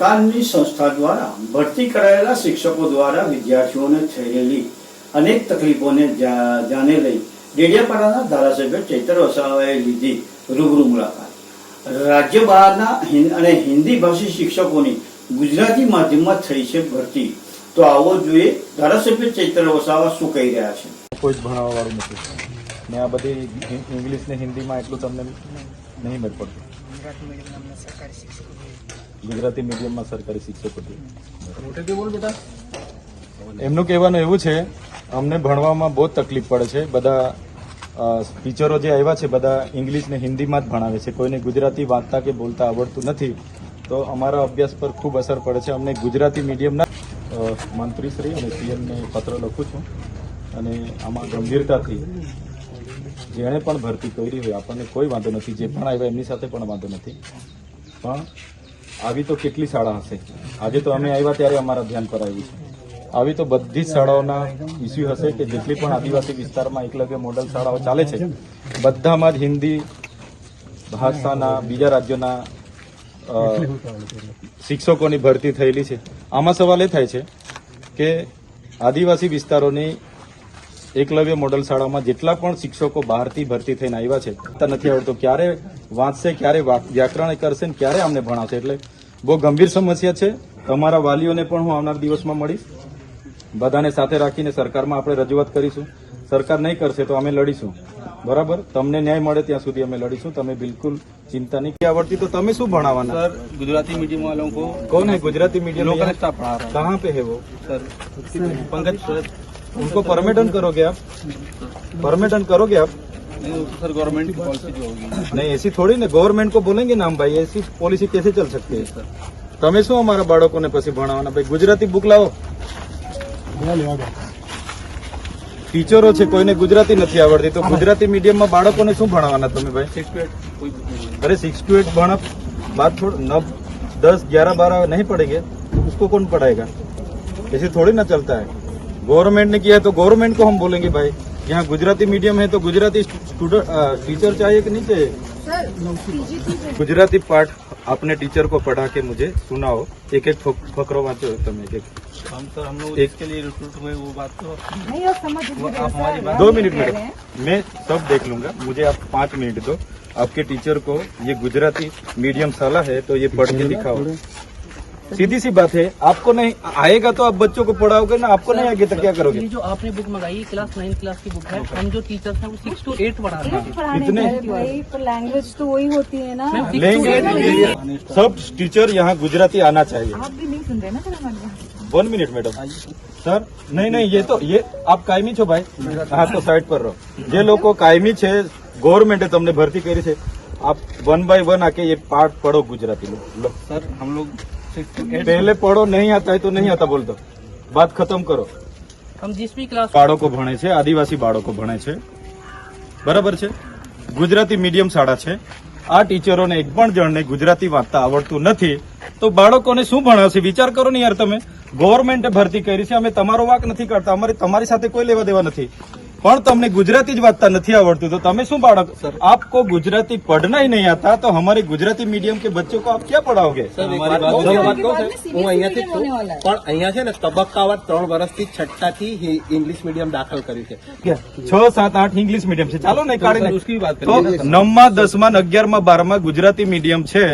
સરકારની સંસ્થા દ્વારા ભરતી કરાયેલા શિક્ષકો દ્વારા વિદ્યાર્થીઓને થયેલી અનેક તકલીફોને જાણે ધ્યાને લઈ ડેડિયાપાડાના ધારાસભ્ય ચૈતર વસાવાએ લીધી રૂબરૂ મુલાકાત. રાજ્ય બહારના અને હિન્દી ભાષી શિક્ષકોની ગુજરાતી માધ્યમમાં થઈ છે ભરતી. તો આવો જોઈએ ધારાસભ્ય ચૈતર વસાવા શું કહી રહ્યા છે. કોઈ જ ભણાવવા વાળું નથી. ને આ બધી ઇંગ્લિશ ને હિન્દીમાં એટલું તમને નહીં મેળ પડતું. ગુજરાતી મીડિયમમાં સરકારી શિક્ષકો છે. એમનું કહેવાનું એવું છે અમને ભણવામાં બહુ જ તકલીફ પડે છે. બધા ટીચરો જે આવ્યા છે બધા ઇંગ્લિશ ને હિન્દીમાં જ ભણાવે છે. કોઈને ગુજરાતી વાંચતા કે બોલતા આવડતું નથી. તો અમારા અભ્યાસ પર ખૂબ અસર પડે છે. અમને ગુજરાતી મીડિયમના મંત્રીશ્રી અને સીએમને પત્ર લખું છું. અને આમાં ગંભીરતાથી જેણે પણ ભરતી કરી હોય આપણને કોઈ વાંધો નથી. જે પણ આવ્યા એમની સાથે પણ વાંધો નથી. પણ આવી તો કેટલી શાળા હશે? આજે તો અમે આવ્યા ત્યારે અમારા ધ્યાન પર આવ્યું છે. આવી તો બધી જ શાળાઓના ઇસ્યુ હશે કે જેટલી પણ આદિવાસી વિસ્તારમાં એકલવ્ય મોડલ શાળાઓ ચાલે છે, બધામાં જ હિન્દી ભાષાના બીજા રાજ્યોના શિક્ષકોની ભરતી થયેલી છે. આમાં સવાલ એ થાય છે કે આદિવાસી વિસ્તારોની એકલવ્ય મોડલ શાળામાં જેટલા પણ શિક્ષકો બહારથી ભરતી થઈને આવ્યા છે નથી આવડતું ક્યારે વાંચશે ક્યારે વ્યાકરણ કરશે ને ક્યારે અમને ભણાવશે. એટલે બહુ ગંભીર સમસ્યા છે. તમારા વાલીઓને પણ હું આવનાર દિવસમાં મળીશ. બધાને સાથે રાખીને સરકારમાં આપણે રજૂઆત કરીશું. સરકાર નહીં કરશે તો અમે લડીશું. બરાબર? તમને ન્યાય મળે ત્યાં સુધી અમે લડીશું. તમે બિલકુલ ચિંતા નહીં. કે આવડતી તો તમે શું ભણાવવાના? સર ગુજરાતી મીડિયમ વાળા કોને? ગુજરાતી મીડિયમ લોકો કહાં પે હે વો? Sir Pankaj sir. पे है वो है सर पंकज सर उनको परमिटन करोगे आप परमिटन करोगे आप नहीं वो तो सर गवर्नमेंट की पॉलिसी जो होगी नहीं ऐसी थोड़ी ना गवर्नमेंट को बोलेंगे ना हम भाई ऐसी पॉलिसी कैसे चल सकती है सर તમે શું અમારા બાળકોને પછી ભણાવવાના ભાઈ ગુજરાતી બુક લાવો ટીચરો છે કોઈને ગુજરાતી નથી આવડતી તો ગુજરાતી મીડિયમમાં બાળકોને શું ભણાવવાના તમે ભાઈ सिक्स टू एट कोई book नहीं है। अरे सिक्स टू एट भणा बात थोड़ा नौ दस ग्यारह बारह नहीं पढ़ेंगे तो उसको कौन पढ़ाएगा ऐसे थोड़ी ना चलता है गवर्नमेंट ने किया है तो गवर्नमेंट को हम बोलेंगे भाई। यहाँ गुजराती मीडियम है तो गुजराती स्टूडेंट टीचर चाहिए कि नहीं तो चाहिए? गुजराती पाठ अपने टीचर को पढ़ा के मुझे सुनाओ। एक एक फकरो वाँचो तुम एक एक। हम तो हम लोग इसके लिए रिक्रूट हुए वो बात तो नहीं आप समझ आप हमारी बात दो मिनट मैडम। मैं सब देख लूँगा। मुझे आप पाँच मिनट दो। आपके टीचर को ये गुजराती मीडियम साला है तो ये पढ़ के दिखाओ। सीधी सी बात है आपको नहीं आएगा तो आप बच्चों को पढ़ाओगे ना आपको नहीं आएगा तो क्या करोगे ये जो आपने बुक मंगाई क्लास नाइन क्लास की बुक है हम जो टीचर्स हैं वो सिक्स टू एट पढ़ा रहे हैं पढ़ाने इतने- अरे भाई पर लैंग्वेज तो वही होती है ना मैम, six to लेंगे eight लेंगे। सब टीचर यहाँ गुजराती आना चाहिए आप भी नहीं सुन रहे ना सर हमारी बात वन मिनट मैडम સર નહીં નહીં ये तो ये आप કાયમી છો ભાઈ હા તો સાઈડ પર રહો જે લોકો કાયમી છે ગવર્મેન્ટે તમને ભરતી કરી છે આપ વન બાય વન આકે ये पाठ पढ़ो गुजराती लो लो सर हम लोग सिक्स टू एट पहले पढ़ो नहीं आता है तो नहीं आता बोल दो बात खत्म करो हम जिस भी क्लास બાળકો ભણે છે આદિવાસી બાળકો ભણે છે બરાબર છે ગુજરાતી મીડિયમ શાળા છે આ ટીચરોને એક પણ જણને ગુજરાતી વાંચતા આવડતું નથી તો બાળકોને શું ભણાવશે વિચાર કરો ને યાર તમે ગવર્મેન્ટે ભરતી કરી છે અમે તમારો વાક નથી કરતા અમારે તમારી સાથે કોઈ લેવા દેવા નથી પણ તમને ગુજરાતી જ વાંચતા નથી આવડતું. તો તમે શું બાળક? સર. આપકો ગુજરાતી पढ़ना ही नहीं आता तो हमारे गुजराती मीडियम के बच्चों को आप क्या હું અહીંયાથી છું પણ અહીંયા છે ને તબક્કાવાર ત્રણ વર્ષથી છઠ્ઠાથી ઇંગ્લિશ મીડિયમ દાખલ કર્યું છે. છ સાત આઠ ઇંગ્લિશ મીડિયમ છે. ચાલો ને કાઢી માં અગિયારમાં બારમાં ગુજરાતી મીડિયમ છે.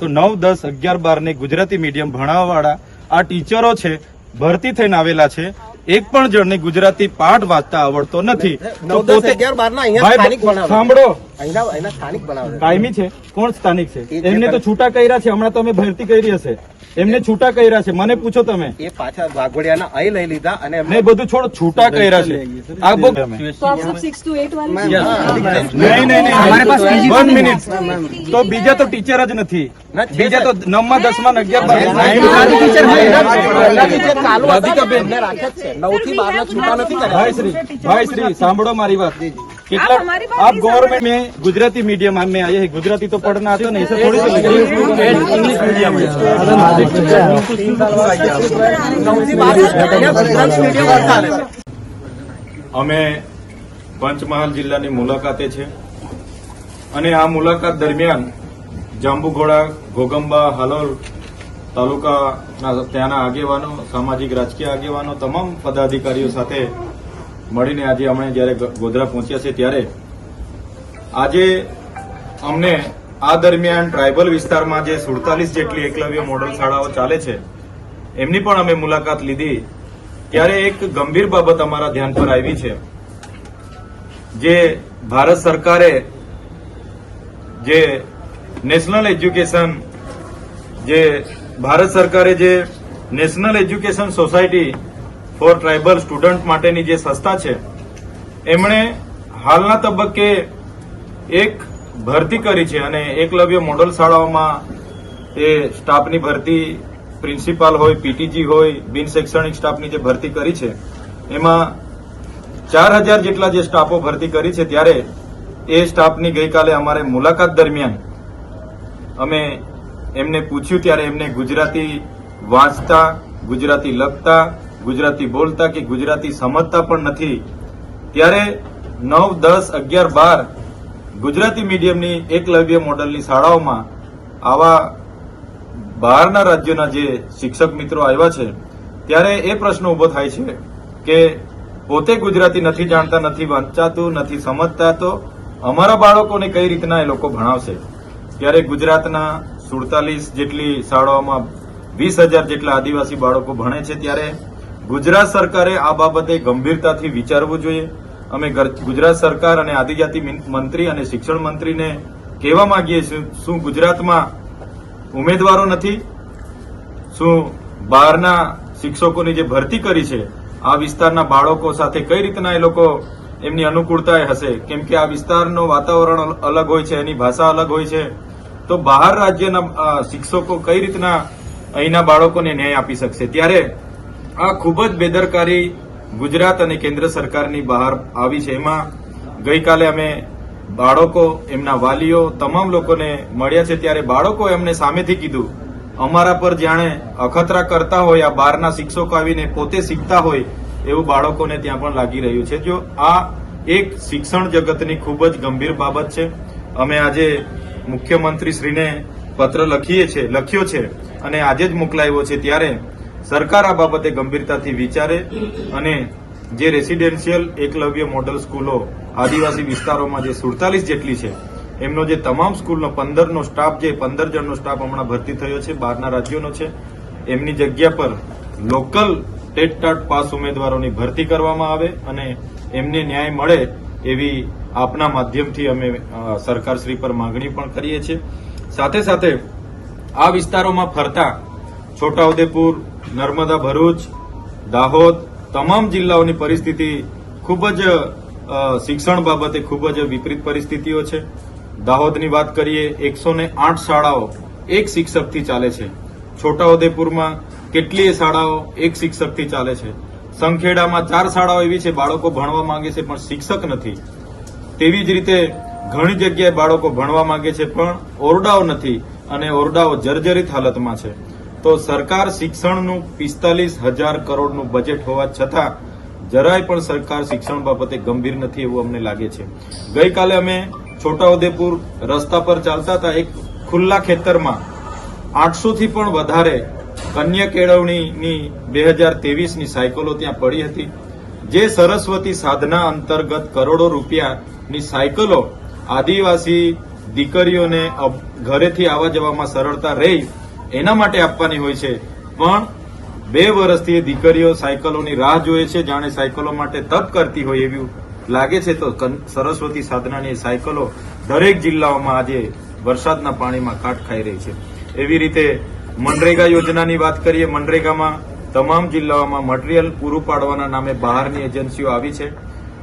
તો નવ દસ અગિયાર બાર ને ગુજરાતી મીડિયમ ભણાવવા વાળા આ ટીચરો છે ભરતી થઈને આવેલા છે. એક પણ જણને ગુજરાતી પાઠ વાંચતા આવડતો નથી. સાંભળો. કાયમી છે? કોણ સ્થાનિક છે? એમને તો છૂટા કર્યા છે હમણાં તો અમે ભરતી કરી હશે. એમને છૂટા કર્યા છે મને પૂછો તમે એ પાછા વાઘોડિયાના અહીં લઈ લીધા અને એમને બધું છોડ છૂટા કર્યા છે આ બુક નહીં નહીં મિનિટ તો બીજા તો ટીચર જ નથી બીજા તો નવમા દસમા અગિયાર બાર સાંભળો મારી વાત કેટલા हमारी बात आप नहीं गवर्नमेंट में गुजराती मीडियम में आए हैं गुजराती तो पढ़ना आता नहीं ऐसा थोड़ी चलेगा इंग्लिश मीडियम નવ થી બાર અહીંયા ગુજરાતી મીડિયમ જ ચાલે છે અમે પંચમહાલ જિલ્લાની મુલાકાતે છે અને આ મુલાકાત દરમિયાન જાંબુઘોડા ઘોગંબા હાલોલ તાલુકાના ત્યાંના આગેવાનો સામાજિક રાજકીય આગેવાનો તમામ પદાધિકારીઓ સાથે મળીને આજે અમે જ્યારે ગોધરા પહોંચ્યા છે ત્યારે આજે અમને આ દરમિયાન ટ્રાયબલ વિસ્તારમાં જે સુડતાલીસ જેટલી એકલવ્ય મોડલ શાળાઓ ચાલે છે, એમની પણ અમે મુલાકાત લીધી. ત્યારે એક ગંભીર બાબત અમારા ધ્યાન પર આવી છે, જે ભારત સરકારે જે નેશનલ એજ્યુકેશન જે ભારત સરકારે જે national education society for tribal student માટેની જે સંસ્થા છે, એમણે હાલના તબક્કે એક ભરતી કરી છે અને એકલવ્ય મોડલ શાળાઓમાં એ સ્ટાફની ભરતી પ્રિન્સિપાલ હોય, પીટીજી હોય, બિન શૈક્ષણિક સ્ટાફની જે ભરતી કરી છે, એમાં ચાર હજાર જેટલા જે સ્ટાફો ભરતી કરી છે, ત્યારે એ સ્ટાફની ગઈકાલે અમારે મુલાકાત દરમિયાન અમે એમને પૂછ્યું, ત્યારે એમને ગુજરાતી વાંચતા, ગુજરાતી લખતા ગુજરાતી બોલતા કે ગુજરાતી સમજતા પણ નથી. ત્યારે નવ, દસ, અગિયાર, બાર ગુજરાતી મીડિયમની એકલવ્ય મોડલની શાળાઓમાં આવા બહારના રાજ્યોના જે શિક્ષક મિત્રો આવ્યા છે, ત્યારે એ પ્રશ્ન ઊભો થાય છે કે પોતે ગુજરાતી નથી જાણતા, નથી વાંચાતું, નથી સમજતા, તો અમારા બાળકોને કઈ રીતના એ લોકો ભણાવશે? ત્યારે ગુજરાતના સુડતાલીસ જેટલી શાળાઓમાં વીસ હજાર જેટલા આદિવાસી બાળકો ભણે છે, ત્યારે ગુજરાત સરકારે આ બાબતે ગંભીરતાથી વિચારવું જોઈએ. અમે ગુજરાત સરકાર અને આદિજાતિ મંત્રી અને શિક્ષણ મંત્રીને કહેવા માંગીએ છીએ, શું ગુજરાતમાં ઉમેદવારો નથી? શું બહારના શિક્ષકોની જે ભરતી કરી છે, આ વિસ્તારના બાળકો સાથે કઈ રીતના એ લોકો એમની અનુકૂળતા હશે? કેમ કે આ વિસ્તારનું વાતાવરણ અલગ હોય છે, એની ભાષા અલગ હોય છે. તો બહાર રાજ્યના શિક્ષકો કઈ રીતના અહીંના બાળકોને ન્યાય આપી શકશે? ત્યારે આ ખૂબ જ બેદરકારી ગુજરાત અને કેન્દ્ર સરકારની બહાર આવી છે. એમાં ગઈકાલે અમે બાળકો, એમના વાલીઓ, તમામ લોકોને મળ્યા છે. ત્યારે બાળકો એમને સામેથી કીધું, અમારા પર જાણે અખતરા કરતા હોય, આ બહારના શિક્ષકો આવીને પોતે શીખતા હોય, એવું બાળકોને ત્યાં પણ લાગી રહ્યું છે. જો આ એક શિક્ષણ જગતની ખૂબ જ ગંભીર બાબત છે. અમે આજે મુખ્યમંત્રીશ્રીને પત્ર લખીએ છે, લખ્યો છે અને આજે જ મોકલાવ્યો છે. ત્યારે સરકાર આ બાબતે ગંભીરતાથી વિચારે અને જે રેસિડેન્શિયલ એકલવ્ય મોડલ સ્કૂલો આદિવાસી વિસ્તારોમાં જે સુડતાલીસ જેટલી છે, એમનો જે તમામ સ્કૂલનો પંદરનો સ્ટાફ જે પંદર જણનો સ્ટાફ હમણાં ભરતી થયો છે, બહારના રાજ્યોનો છે, એમની જગ્યા પર લોકલ ટેટ ટાટ પાસ ઉમેદવારોની ભરતી કરવામાં આવે અને એમને ન્યાય મળે એવી આપના માધ્યમથી અમે સરકારશ્રી પર માંગણી પણ કરીએ છીએ. સાથે સાથે આ વિસ્તારોમાં ફરતા છોટાઉદેપુર નર્મદા ભરૂચ, દાહોદ તમામ જિલ્લાઓની પરિસ્થિતિ ખૂબ જ શિક્ષણ બાબતે ખૂબ જ વિપરીત પરિસ્થિતિઓ છે. દાહોદની વાત કરીએ, એકસો આઠ શાળાઓ એક શિક્ષકથી ચાલે છે. છોટાઉદેપુરમાં કેટલીય શાળાઓ એક શિક્ષકથી ચાલે છે. સંખેડામાં ચાર શાળાઓ એવી છે, બાળકો ભણવા માંગે છે, પણ શિક્ષક નથી. તેવી જ રીતે ઘણી જગ્યાએ બાળકો ભણવા માંગે છે, પણ ઓરડાઓ નથી અને ઓરડાઓ જર્જરિત હાલતમાં છે. તો સરકાર શિક્ષણનું પિસ્તાલીસ હજાર કરોડનું બજેટ હોવા છતાં જરાય પણ સરકાર શિક્ષણ બાબતે ગંભીર નથી એવું અમને લાગે છે. ગઈકાલે અમે છોટાઉદેપુર રસ્તા પર ચાલતા હતા એક ખુલ્લા ખેતરમાં આઠસોથી પણ વધારે કન્યા કેળવણીની બે હજાર તેવીસની સાયકલો ત્યાં પડી હતી. જે સરસ્વતી સાધના અંતર્ગત કરોડો રૂપિયાની સાયકલો આદિવાસી દીકરીઓને ઘરેથી આવવા જવામાં સરળતા રહી એના માટે આપવાની હોય છે. પણ બે વર્ષથી દીકરીઓ સાયકલોની રાહ જોઈએ છે, જાણે સાયકલો માટે તપ કરતી હોય એવું લાગે છે. તો સરસ્વતી સાધનાની સાયકલો દરેક જિલ્લાઓમાં આજે વરસાદના પાણીમાં કાટ ખાઈ રહી છે. એવી રીતે મનરેગા યોજનાની વાત કરીએ, મનરેગામાં તમામ જિલ્લાઓમાં મટીરીયલ પૂરું પાડવાના નામે બહારની એજન્સીઓ આવી છે.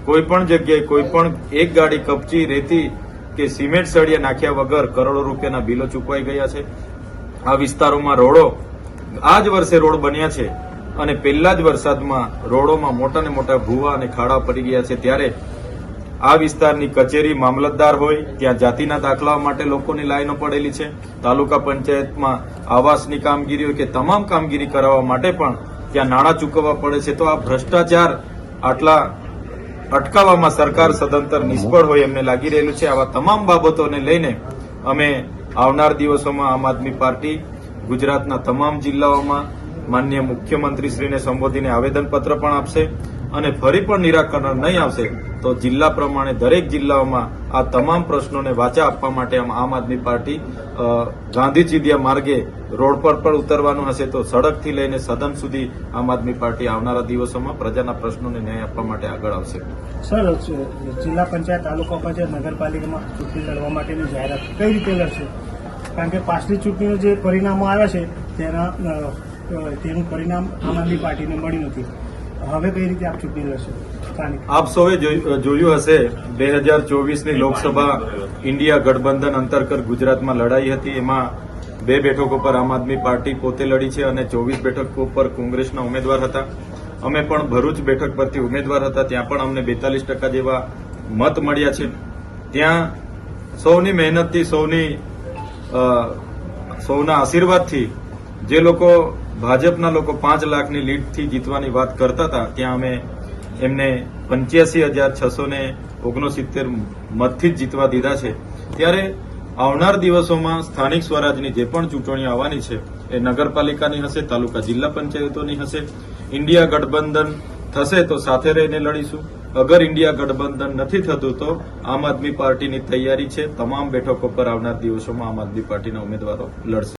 કોઈ પણ જગ્યાએ કોઈ પણ એક ગાડી કપચી, રેતી કે સિમેન્ટ સળિયા નાખ્યા વગર કરોડો રૂપિયાના બિલો ચૂકવાઈ ગયા છે. આ વિસ્તારોમાં રોડો આ જ વર્ષે રોડ બન્યા છે અને પહેલા જ વરસાદમાં રોડોમાં મોટા ને મોટા ભૂવા અને ખાડા પડી ગયા છે. ત્યારે આ વિસ્તારની કચેરી મામલતદાર હોય, ત્યાં જાતિના દાખલા માટે લોકોની લાઈનો પડેલી છે. તાલુકા પંચાયતમાં આવાસની કામગીરી હોય કે તમામ કામગીરી કરાવવા માટે પણ ત્યાં નાણાં ચૂકવવા પડે છે. તો આ ભ્રષ્ટાચાર આટલા અટકાવવામાં સરકાર સદંતર નિષ્ફળ હોય એમને લાગી રહેલું છે. આવા તમામ બાબતોને લઈને અમે આવનાર દિવસોમાં આમ આદમી પાર્ટી ગુજરાતના તમામ જિલ્લાઓમાં માન્ય મુખ્યમંત્રીશ્રીને સંબોધીને આવેદનપત્ર પણ આપશે. અને ફરી પણ નિરાકરણ નહીં આવશે, તો જિલ્લા પ્રમાણે દરેક જિલ્લાઓમાં આ તમામ પ્રશ્નોને વાચા આપવા માટે આમ આદમી પાર્ટી ગાંધી ચીડિયા માર્ગે રોડ પર પણ ઉતરવાનું હશે, તો સડકથી લઈને સદન સુધી આમ આદમી પાર્ટી આવનારા દિવસોમાં પ્રજાના પ્રશ્નોને ન્યાય આપવા માટે આગળ આવશે. સર જિલ્લા પંચાયત તાલુકા પંચાયત નગરપાલિકામાં ચૂંટણી લડવા માટેની જાહેરાત કઈ રીતે લડશે? કારણ કે પાછલી ચૂંટણીઓ જે પરિણામો આવ્યા છે, તેના તેનું પરિણામ આમ આદમી પાર્ટીને મળ્યું નથી. હવે કઈ રીતે આપ ચૂંટણી લડશો? આપ સૌએ જોયું હશે, બે હજાર ચોવીસની લોકસભા ઇન્ડિયા ગઠબંધન અંતર્ગત ગુજરાતમાં લડાઈ હતી. એમાં બે બેઠકો પર આમ આદમી પાર્ટી પોતે લડી છે અને ચોવીસ બેઠકો પર કોંગ્રેસના ઉમેદવાર હતા. અમે પણ ભરૂચ બેઠક પરથી ઉમેદવાર હતા. ત્યાં પણ અમને બેતાલીસ ટકા જેવા મત મળ્યા છે. ત્યાં સૌની મહેનતથી, સૌની સૌના આશીર્વાદથી જે લોકો ભાજપના લોકો પાંચ લાખની લીડથી જીતવાની વાત કરતા હતા, ત્યાં અમે એમને પંચ્યાસી હજાર છસો ને ઓગણસિત્તેર મતથી જ જીતવા દીધા છે. ત્યારે આવનાર દિવસોમાં સ્થાનિક સ્વરાજની જે પણ ચૂંટણી આવવાની છે, એ નગરપાલિકાની હશે, તાલુકા જિલ્લા પંચાયતોની હશે, ઇન્ડિયા ગઠબંધન થશે તો સાથે રહીને લડીશું. અગર ઇન્ડિયા ગઠબંધન નથી થતું તો આમ આદમી પાર્ટીની તૈયારી છે. તમામ બેઠકો પર આવનાર દિવસોમાં આમ આદમી પાર્ટીના ઉમેદવારો લડશે.